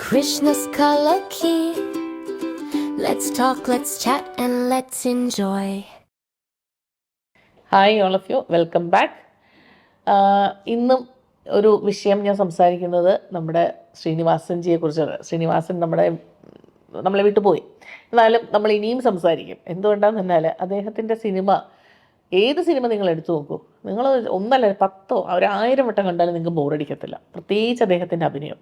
Krishna's color key. Let's talk, let's chat, and let's enjoy. Hi all of you welcome back ഇന്നും ഒരു വിഷയം ഞാൻ സംസാരിക്കുന്നത് നമ്മുടെ ശ്രീനിവാസൻജിയെ കുറിച്ചാണ്. ശ്രീനിവാസൻ നമ്മുടെ നമ്മളെ വിട്ടു പോയി. എന്നാലും നമ്മൾ ഇനിയും സംസാരിക്കും. എന്തുകൊണ്ടാന്ന് പറഞ്ഞാൽ അദ്ദേഹത്തിന്റെ സിനിമ ഏത് സിനിമ നിങ്ങൾ എടുത്തു നോക്കൂ? നിങ്ങൾ ഒന്നല്ല പത്തോ ഒരു ആയിരം വട്ടം കണ്ടാലും നിങ്ങൾക്ക് ബോറടിക്കത്തില്ല പ്രത്യേകിച്ച് അദ്ദേഹത്തിന്റെ അഭിനയം.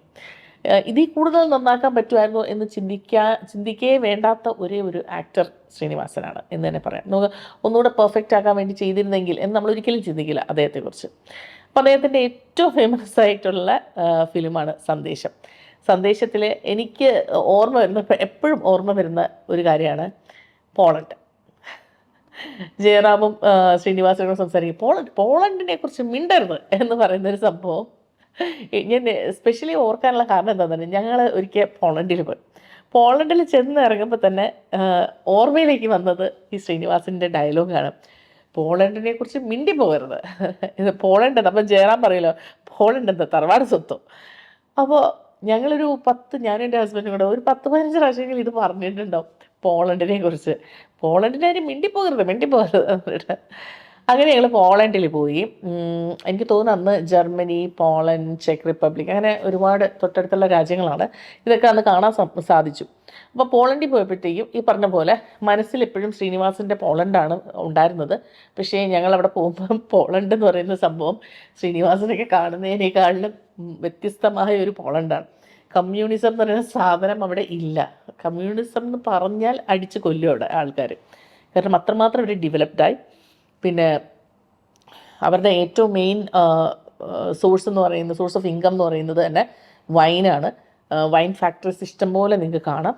ഇതിൽ കൂടുതൽ നന്നാക്കാൻ പറ്റുമായിരുന്നു എന്ന് ചിന്തിക്കാ ചിന്തിക്കേ വേണ്ടാത്ത ഒരേ ഒരു ആക്ടർ ശ്രീനിവാസനാണ് എന്ന് തന്നെ പറയാം. നമുക്ക് ഒന്നുകൂടെ പെർഫെക്റ്റ് ആക്കാൻ വേണ്ടി ചെയ്തിരുന്നെങ്കിൽ എന്ന് നമ്മൾ ഒരിക്കലും ചിന്തിക്കില്ല അദ്ദേഹത്തെക്കുറിച്ച്. അപ്പോൾ അദ്ദേഹത്തിന്റെ ഏറ്റവും ഫേമസ് ആയിട്ടുള്ള ഫിലിമാണ് സന്ദേശം. സന്ദേശത്തിൽ എനിക്ക് ഓർമ്മ വരുന്ന എപ്പോഴും ഓർമ്മ വരുന്ന ഒരു കാര്യമാണ് പോളണ്ട്. ജയറാമും ശ്രീനിവാസനോട് ശ്രീനിവാസനും സംസാരിക്കും. പോളണ്ട് പോളണ്ടിനെ കുറിച്ച് മിണ്ടരുത് എന്ന് പറയുന്ന ഒരു സംഭവം ഞാൻ സ്പെഷ്യലി ഓർക്കാനുള്ള കാരണം എന്താണെന്ന് ഞങ്ങൾ ഒരിക്കൽ പോളണ്ടിൽ പോയി. പോളണ്ടിൽ ചെന്ന് ഇറങ്ങുമ്പോൾ തന്നെ ഓർമ്മയിലേക്ക് വന്നത് ഈ ശ്രീനിവാസിന്റെ ഡയലോഗാണ് പോളണ്ടിനെ കുറിച്ച് മിണ്ടി പോകരുത് ഇത് പോളണ്ട് അപ്പം ജയറാം പറയല്ലോ പോളണ്ട് എന്താ തറവാട് സ്വത്തോ? അപ്പോൾ ഞങ്ങളൊരു പത്ത് ഞാനും എന്റെ ഹസ്ബൻഡും കൂടെ ഒരു പത്ത് പതിനഞ്ച് പ്രാവശ്യമെങ്കിലും ഇത് പറഞ്ഞിട്ടുണ്ടാവും പോളണ്ടിനെ കുറിച്ച്. പോളണ്ടിനെ മിണ്ടി പോകരുത് മിണ്ടിപ്പോകരുത് എന്നിട്ട് അങ്ങനെ ഞങ്ങൾ പോളണ്ടിൽ പോയി. എനിക്ക് തോന്നുന്നു അന്ന് ജർമ്മനി പോളണ്ട് ചെക്ക് റിപ്പബ്ലിക് അങ്ങനെ ഒരുപാട് തൊട്ടടുത്തുള്ള രാജ്യങ്ങളാണ്. ഇതൊക്കെ അന്ന് കാണാൻ സാധിച്ചു. അപ്പോൾ പോളണ്ടിൽ പോയപ്പോഴത്തേക്കും ഈ പറഞ്ഞ പോലെ മനസ്സിൽ എപ്പോഴും ശ്രീനിവാസിന്റെ പോളണ്ടാണ് ഉണ്ടായിരുന്നത്. പക്ഷേ ഞങ്ങൾ അവിടെ പോകുമ്പോൾ പോളണ്ട് എന്ന് പറയുന്ന സംഭവം ശ്രീനിവാസനൊക്കെ കാണുന്നതിനേക്കാളിലും വ്യത്യസ്തമായ ഒരു പോളണ്ടാണ്. കമ്മ്യൂണിസം എന്ന് പറയുന്ന സാധനം അവിടെ ഇല്ല. കമ്മ്യൂണിസം എന്ന് പറഞ്ഞാൽ അടിച്ച് കൊല്ലും അവിടെ ആൾക്കാർ കാരണം അത്രമാത്രം അവർ ഡെവലപ്ഡായി പിന്നെ അവരുടെ ഏറ്റവും മെയിൻ സോഴ്സ് എന്ന് പറയുന്നത് സോഴ്സ് ഓഫ് ഇൻകം എന്ന് പറയുന്നത് തന്നെ വൈനാണ് വൈൻ ഫാക്ടറീസ് ഇഷ്ടംപോലെ നിങ്ങൾക്ക് കാണാം.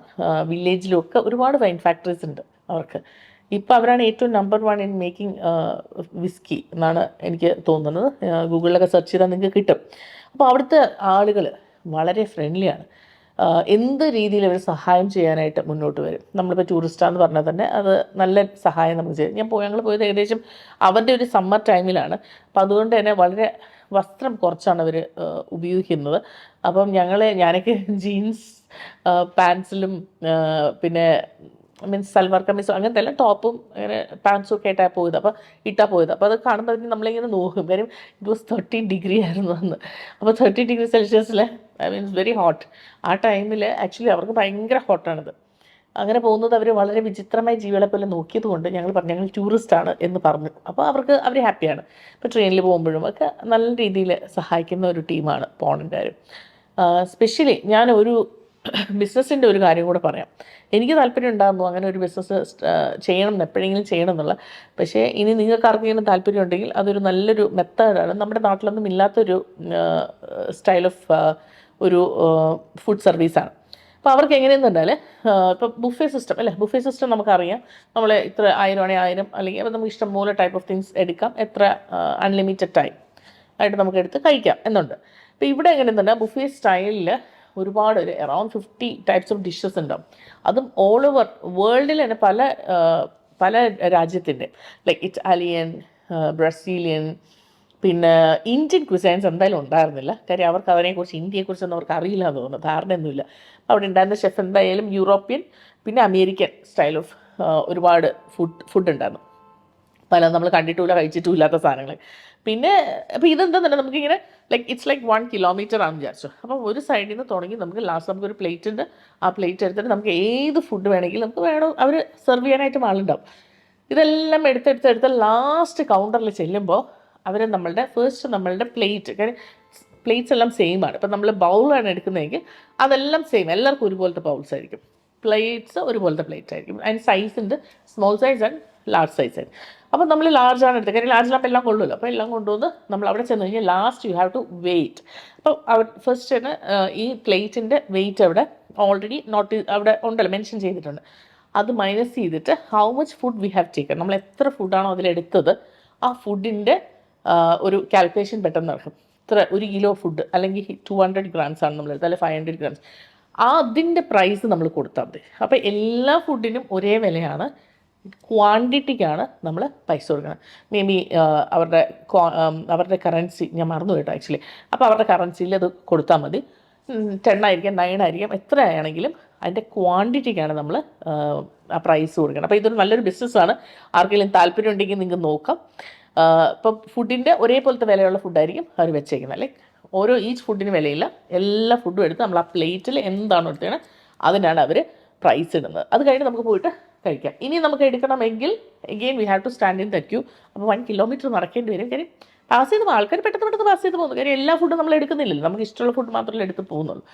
വില്ലേജിലൊക്കെ ഒരുപാട് വൈൻ ഫാക്ടറീസ് ഉണ്ട് അവർക്ക്. ഇപ്പോൾ അവരാണ് ഏറ്റവും number one in making whisky എന്നാണ് എനിക്ക് തോന്നുന്നത്. ഗൂഗിളിലൊക്കെ സെർച്ച് ചെയ്താൽ നിങ്ങൾക്ക് കിട്ടും. അപ്പോൾ അവിടുത്തെ ആളുകൾ വളരെ ഫ്രണ്ട്ലിയാണ് എന്ത് രീതിയിൽ അവർ സഹായം ചെയ്യാനായിട്ട് മുന്നോട്ട് വരും. നമ്മളിപ്പോൾ ടൂറിസ്റ്റാന്ന് പറഞ്ഞാൽ തന്നെ അത് നല്ല സഹായം നമുക്ക് ചെയ്യും. ഞാൻ ഞങ്ങൾ പോയത് ഏകദേശം അവരുടെ ഒരു സമ്മർ ടൈമിലാണ് അപ്പോൾ അതുകൊണ്ട് തന്നെ വളരെ വസ്ത്രം കുറച്ചാണ് അവർ ഉപയോഗിക്കുന്നത്. അപ്പം ഞങ്ങൾ ഞാനൊക്കെ ജീൻസ് പാൻസിലും പിന്നെ മീൻസ് സൽവാർ കമ്മീസും അങ്ങനത്തെ എല്ലാം ടോപ്പും അങ്ങനെ പാൻസും ഒക്കെ ആയിട്ടാണ് പോയത്. അപ്പോൾ ഇട്ടാ പോയത്. അപ്പോൾ അത് കാണുമ്പോൾ നമ്മളിങ്ങനെ നോക്കും. കാര്യം ഇറ്റ് വാസ് തേർട്ടീൻ ഡിഗ്രി ആയിരുന്നു അന്ന്. അപ്പോൾ തേർട്ടി ഡിഗ്രി സെൽഷ്യസിൽ ഐ മീൻസ് വെരി ഹോട്ട് ആ ടൈമിൽ ആക്ച്വലി അവർക്ക് ഭയങ്കര ഹോട്ടാണിത് അങ്ങനെ പോകുന്നത് അവർ വളരെ വിചിത്രമായ ജീവികളെ പോലെ നോക്കിയത് കൊണ്ട് ഞങ്ങൾ പറഞ്ഞു ഞങ്ങൾ ടൂറിസ്റ്റ് ആണ് എന്ന് പറഞ്ഞു. അപ്പോൾ അവർക്ക് അവർ ഹാപ്പിയാണ് ഇപ്പോൾ ട്രെയിനിൽ പോകുമ്പോഴും ഒക്കെ നല്ല രീതിയിൽ സഹായിക്കുന്ന ഒരു ടീമാണ് പോണന്റുകാർ സ്പെഷ്യലി ഞാൻ ഒരു ബിസിനസ്സിന്റെ ഒരു കാര്യം കൂടെ പറയാം. എനിക്ക് താല്പര്യം ഉണ്ടാകുന്നു അങ്ങനെ ഒരു ബിസിനസ് ചെയ്യണം എപ്പോഴെങ്കിലും ചെയ്യണം എന്നുള്ള. പക്ഷേ ഇനി നിങ്ങൾക്ക് ആർക്കെങ്കിലും താല്പര്യം ഉണ്ടെങ്കിൽ അതൊരു നല്ലൊരു മെത്തേഡാണ്. നമ്മുടെ നാട്ടിലൊന്നും ഇല്ലാത്തൊരു സ്റ്റൈൽ ഓഫ് ഒരു ഫുഡ് സർവീസാണ് അപ്പോൾ അവർക്ക് എങ്ങനെയെന്ന് പറഞ്ഞാൽ ഇപ്പോൾ ബുഫേ സിസ്റ്റം അല്ലേ? ബുഫേ സിസ്റ്റം നമുക്കറിയാം. നമ്മൾ ഇത്ര ആയിരം ആണെങ്കിൽ ആയിരം അല്ലെങ്കിൽ അപ്പോൾ നമുക്ക് ഇഷ്ടംപോലെ ടൈപ്പ് ഓഫ് തിങ്സ് എടുക്കാം. എത്ര അൺലിമിറ്റഡ് ടൈം ആയിട്ട് നമുക്ക് എടുത്ത് കഴിക്കാം എന്നുണ്ട്. അപ്പോൾ ഇവിടെ എങ്ങനെയെന്ന് പറഞ്ഞാൽ ബുഫേ സ്റ്റൈലിൽ ഒരുപാട് ഒരു around fifty types of dishes ഉണ്ടാവും. അതും ഓൾ ഓവർ വേൾഡിൽ തന്നെ പല പല രാജ്യത്തിന്റെ. ലൈക്ക് ഇറ്റാലിയൻ ബ്രസീലിയൻ പിന്നെ ഇന്ത്യൻ ക്വിസൈൻസ് എന്തായാലും ഉണ്ടായിരുന്നില്ല. കാര്യം അവർക്ക് അതിനെക്കുറിച്ച് ഇന്ത്യയെക്കുറിച്ചൊന്നും അവർക്ക് അറിയില്ല എന്ന് തോന്നുന്നു. ധാരണയൊന്നുമില്ല അവിടെ ഉണ്ടായിരുന്ന ഷെഫ് എന്തായാലും യൂറോപ്യൻ പിന്നെ അമേരിക്കൻ സ്റ്റൈൽ ഓഫ് ഒരുപാട് ഫുഡ് ഫുഡ് ഉണ്ടായിരുന്നു. പല നമ്മൾ കണ്ടിട്ടുമില്ല കഴിച്ചിട്ടും ഇല്ലാത്ത സാധനങ്ങൾ പിന്നെ അപ്പോൾ ഇതെന്താ തന്നെ നമുക്കിങ്ങനെ like it's like one kilometre ആണെന്ന് വിചാരിച്ചു. അപ്പം ഒരു സൈഡിൽ നിന്ന് തുടങ്ങി നമുക്ക് ലാസ്റ്റ് നമുക്കൊരു പ്ലേറ്റ് ഉണ്ട്. ആ പ്ലേറ്റ് എടുത്തിട്ട് നമുക്ക് ഏത് ഫുഡ് വേണമെങ്കിലും നമുക്ക് വേണം അവർ സെർവ് ചെയ്യാനായിട്ട് ആളുണ്ടാവും. ഇതെല്ലാം എടുത്തെടുത്തെടുത്ത് ലാസ്റ്റ് കൗണ്ടറിൽ ചെല്ലുമ്പോൾ അവർ നമ്മളുടെ ഫസ്റ്റ് നമ്മളുടെ പ്ലേറ്റ് കാര്യം പ്ലേറ്റ്സ് എല്ലാം സെയിം ആണ്. ഇപ്പം നമ്മൾ ബൗളാണ് എടുക്കുന്നതെങ്കിൽ അതെല്ലാം സെയിം എല്ലാവർക്കും ഒരുപോലത്തെ ബൗൾസ് ആയിരിക്കും. പ്ലേറ്റ്സ് ഒരുപോലത്തെ പ്ലേറ്റ് ആയിരിക്കും. അതിന് സൈസ് ഉണ്ട്. Small size and large size ആയിരിക്കും. അപ്പോൾ നമ്മൾ ലാർജ് ആണ് എടുത്തത് കാര്യം ലാർജ് ലാർജിലാകുമ്പോൾ എല്ലാം കൊള്ളുമല്ലോ. അപ്പോൾ എല്ലാം കൊണ്ടുവന്ന് നമ്മൾ അവിടെ ചെന്ന് കഴിഞ്ഞാൽ last you have to wait അപ്പോൾ അവർ ഫസ്റ്റ് തന്നെ ഈ പ്ലേറ്റിന്റെ വെയിറ്റ് അവിടെ ഓൾറെഡി നോട്ട് അവിടെ ഉണ്ടല്ലോ മെൻഷൻ ചെയ്തിട്ടുണ്ട്. അത് മൈനസ് ചെയ്തിട്ട് how much food we have taken നമ്മൾ എത്ര ഫുഡാണോ അതിലെടുത്തത് ആ ഫുഡിന്റെ ഒരു കാൽക്കുലേഷൻ പെട്ടെന്ന് നടക്കും. ഇത്ര ഒരു കിലോ ഫുഡ് അല്ലെങ്കിൽ ടു ഹൺഡ്രഡ് ഗ്രാംസ് ആണ് നമ്മൾ എടുത്തത് അല്ലെങ്കിൽ ഫൈവ് ഹൺഡ്രഡ് ഗ്രാംസ് അതിന്റെ പ്രൈസ് നമ്മൾ കൊടുത്താൽ മതി. അപ്പോൾ എല്ലാ ഫുഡിനും ഒരേ വിലയാണ്. ക്വാണ്ടിറ്റിക്കാണ് നമ്മൾ പൈസ കൊടുക്കുന്നത്. മേ ബി അവരുടെ അവരുടെ കറൻസി ഞാൻ മറന്നു കേട്ടോ ആക്ച്വലി അപ്പോൾ അവരുടെ കറൻസിയിൽ അത് കൊടുത്താൽ മതി. ടെൻ ആയിരിക്കാം നയൻ ആയിരിക്കാം എത്ര ആണെങ്കിലും അതിന്റെ ക്വാണ്ടിറ്റിക്കാണ് നമ്മൾ ആ പ്രൈസ് കൊടുക്കണം അപ്പോൾ ഇതൊരു നല്ലൊരു ബിസിനസ്സാണ് ആർക്കെങ്കിലും താല്പര്യം ഉണ്ടെങ്കിൽ നിങ്ങൾക്ക് നോക്കാം. ഇപ്പം ഫുഡിന്റെ ഒരേപോലത്തെ വിലയുള്ള ഫുഡായിരിക്കും അവർ വെച്ചേക്കുന്നത് ലൈക്ക് ഓരോ ഈച്ച് ഫുഡിന് വിലയില്ല. എല്ലാ ഫുഡും എടുത്ത് നമ്മൾ ആ പ്ലേറ്റിൽ എന്താണോ എടുത്തത് അതിനാണ് അവർ പ്രൈസ് ഇടുന്നത്. അത് കഴിഞ്ഞ് നമുക്ക് പോയിട്ട് കഴിക്കാം. ഇനി നമുക്ക് എടുക്കണമെങ്കിൽ again we have to stand in the queue അപ്പോൾ വൺ കിലോമീറ്റർ നടക്കേണ്ടി വരും. കാര്യം പാസ് ചെയ്ത്. ആൾക്കാർ പെട്ടെന്ന് പെട്ടെന്ന് പാസ് ചെയ്ത് പോകുന്നു. കാര്യം എല്ലാ ഫുഡും നമ്മൾ എടുക്കുന്നില്ലല്ലോ. നമുക്ക് ഇഷ്ടമുള്ള ഫുഡ് മാത്രമല്ലേ എടുത്ത് പോകുന്നുള്ളൂ.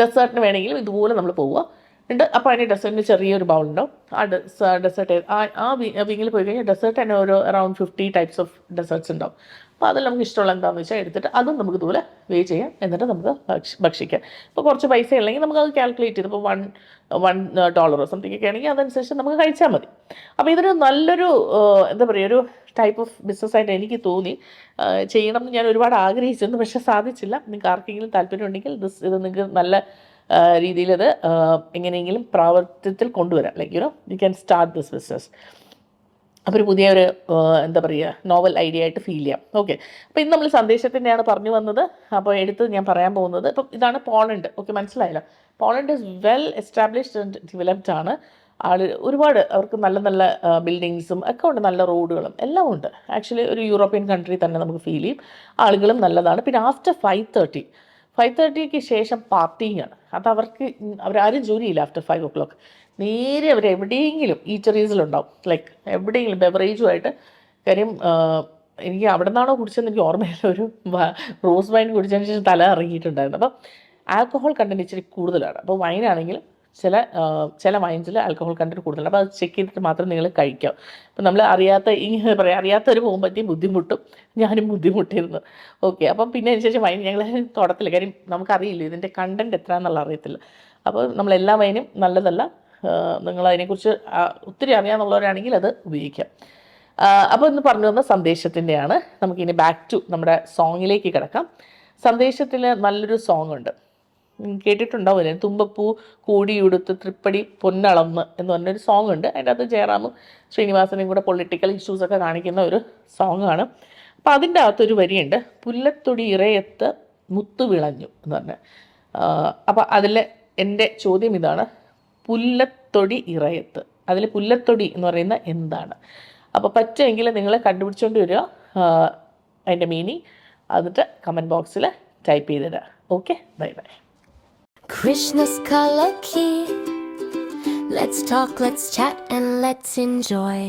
ഡെസേർട്ടിന് വേണമെങ്കിലും ഇതുപോലെ നമ്മൾ പോവുക. ഉണ്ട്. അപ്പോൾ അതിന് ഡെസേർട്ടിന് ചെറിയൊരു ബൗൾ ഉണ്ടാവും ആ ഡെസേർട്ട് ആ ആ വിങ്ങിൽ പോയി കഴിഞ്ഞാൽ ഡെസേർട്ട് തന്നെ ഒരു around fifty types of desserts ഉണ്ടാവും. അപ്പോൾ അതിൽ നമുക്ക് ഇഷ്ടമുള്ള എന്താണെന്ന് വെച്ചാൽ എടുത്തിട്ട് അതും നമുക്ക് ഇതുപോലെ വേ ചെയ്യാം. എന്നിട്ട് നമുക്ക് ഭക്ഷ- ഭക്ഷിക്കാം. ഇപ്പോൾ കുറച്ച് പൈസ നമുക്ക് അത് കാൽക്കുലേറ്റ് ചെയ്ത് ഇപ്പോൾ വൺ വൺ ഡോളറോ സംതിങ് ഒക്കെ ആണെങ്കിൽ അതനുസരിച്ച് നമുക്ക് കഴിച്ചാൽ മതി. അപ്പോൾ ഇതൊരു നല്ലൊരു എന്താ പറയുക ഒരു ടൈപ്പ് ഓഫ് ബിസിനസ്സായിട്ട് എനിക്ക് തോന്നി. ചെയ്യണം എന്ന് ഞാൻ ഒരുപാട് ആഗ്രഹിച്ചിരുന്നു പക്ഷേ സാധിച്ചില്ല. നിങ്ങൾക്ക് ആർക്കെങ്കിലും താല്പര്യം ഉണ്ടെങ്കിൽ ദിസ് ഇത് നിങ്ങൾക്ക് നല്ല ആ, എങ്ങനെയെങ്കിലും പ്രാവർത്തത്തിൽ കൊണ്ടുവരാം. Like you know you can start this business അപ്പോൾ ഒരു പുതിയ ഒരു എന്താ പറയുക നോവൽ ഐഡിയ ആയിട്ട് ഫീൽ ചെയ്യാം. ഓക്കെ അപ്പോൾ ഇന്ന് നമ്മൾ സന്ദേശത്തിന്റെയാണ് പറഞ്ഞു വന്നത്. അപ്പോൾ എടുത്ത് ഞാൻ പറയാൻ പോകുന്നത്. ഇപ്പം ഇതാണ് പോളണ്ട്. ഓക്കെ മനസ്സിലായല്ലോ? Poland is well established and developed ആണ്. ആൾ ഒരുപാട് അവർക്ക് നല്ല നല്ല ബിൽഡിങ്സും ഒക്കെ ഉണ്ട്. നല്ല റോഡുകളും എല്ലാം ഉണ്ട്. ആക്ച്വലി ഒരു യൂറോപ്യൻ കൺട്രി തന്നെ നമുക്ക് ഫീൽ ചെയ്യും. ആളുകളും നല്ലതാണ്. പിന്നെ ആഫ്റ്റർ ഫൈവ് തേർട്ടി ഫൈവ് തേർട്ടിക്ക് ശേഷം പാർട്ടിങ് ആണ്. അത് അവർക്ക് അവരാരും ജോലിയില്ല ആഫ്റ്റർ ഫൈവ് ഒ ക്ലോക്ക് നേരെ അവർ എവിടെയെങ്കിലും ഈറ്ററീസിലുണ്ടാവും ലൈക്ക് എവിടെയെങ്കിലും ബെവറേജുമായിട്ട് കാര്യം എനിക്ക് അവിടെ നിന്നാണോ കുടിച്ചതെന്ന് എനിക്ക് ഓർമ്മയില്ല. ഒരു റോസ് വൈൻ കുടിച്ചതിന് ശേഷം തല ഇറങ്ങിയിട്ടുണ്ടായിരുന്നു. അപ്പം ആൽക്കഹോൾ കണ്ടന്റ് ഇച്ചിരി കൂടുതലാണ്. അപ്പോൾ വൈനാണെങ്കിൽ ചില ചില വൈൻസിൽ ആൽക്കഹോൾ കണ്ടന്റ് കൂടുതലാണ്. അപ്പോൾ അത് ചെക്ക് ചെയ്തിട്ട് മാത്രം നിങ്ങൾ കഴിക്കാം. അപ്പം നമ്മൾ അറിയാത്ത ഇങ്ങനെ പറയാം അറിയാത്തവർ പോകുമ്പോഴത്തേക്കും ബുദ്ധിമുട്ടും ഞാനും ബുദ്ധിമുട്ടിയിരുന്നു. ഓക്കെ അപ്പം പിന്നെ അതിനുശേഷം വൈൻ ഞങ്ങൾ തുടത്തില്ല. കാര്യം നമുക്കറിയില്ല ഇതിന്റെ കണ്ടന്റ് എത്ര എന്നുള്ള അറിയത്തില്ല. അപ്പോൾ നമ്മൾ എല്ലാ വൈനും നല്ലതല്ല നിങ്ങൾ അതിനെക്കുറിച്ച് ഒത്തിരി അറിയാമെന്നുള്ളവരാണെങ്കിൽ അത് ഉപയോഗിക്കാം. അപ്പോൾ ഇന്ന് പറഞ്ഞു വന്ന സന്ദേശത്തിന്റെയാണ് നമുക്കിനി ബാക്ക് ടു നമ്മുടെ സോങ്ങിലേക്ക് കിടക്കാം. സന്ദേശത്തിൽ നല്ലൊരു സോങ് ഉണ്ട്. കേട്ടിട്ടുണ്ടാവും കേട്ടിട്ടുണ്ടാവില്ലേ തുമ്പപ്പൂ കൂടിയുടുത്ത് തൃപ്പടി പൊന്നളന്ന് എന്ന് പറഞ്ഞൊരു സോങ് ഉണ്ട്. അതിന്റെ അകത്ത് ജയറാമും ശ്രീനിവാസനും കൂടെ പൊളിറ്റിക്കൽ ഇഷ്യൂസൊക്കെ കാണിക്കുന്ന ഒരു സോങ്ങാണ് അപ്പോൾ അതിന്റെ അകത്തൊരു വരിയുണ്ട്. പുല്ലത്തൊടി ഇറയത്ത് മുത്തു വിളഞ്ഞു എന്ന് പറഞ്ഞ്. അപ്പോൾ അതിൽ എന്റെ ചോദ്യം ഇതാണ്. പുല്ലത്തൊടി ഇറയത്ത്. അതിൽ പുല്ലത്തൊടി എന്ന് പറയുന്ന എന്താണ്? അപ്പോൾ പറ്റുമെങ്കിൽ നിങ്ങൾ കണ്ടുപിടിച്ചുകൊണ്ട് വരിക അതിന്റെ മീനിങ് എന്നിട്ട് കമന്റ് ബോക്സിൽ type ചെയ്തിടുക. Okay bye bye Krishna's color key. Let's talk, let's chat, and let's enjoy.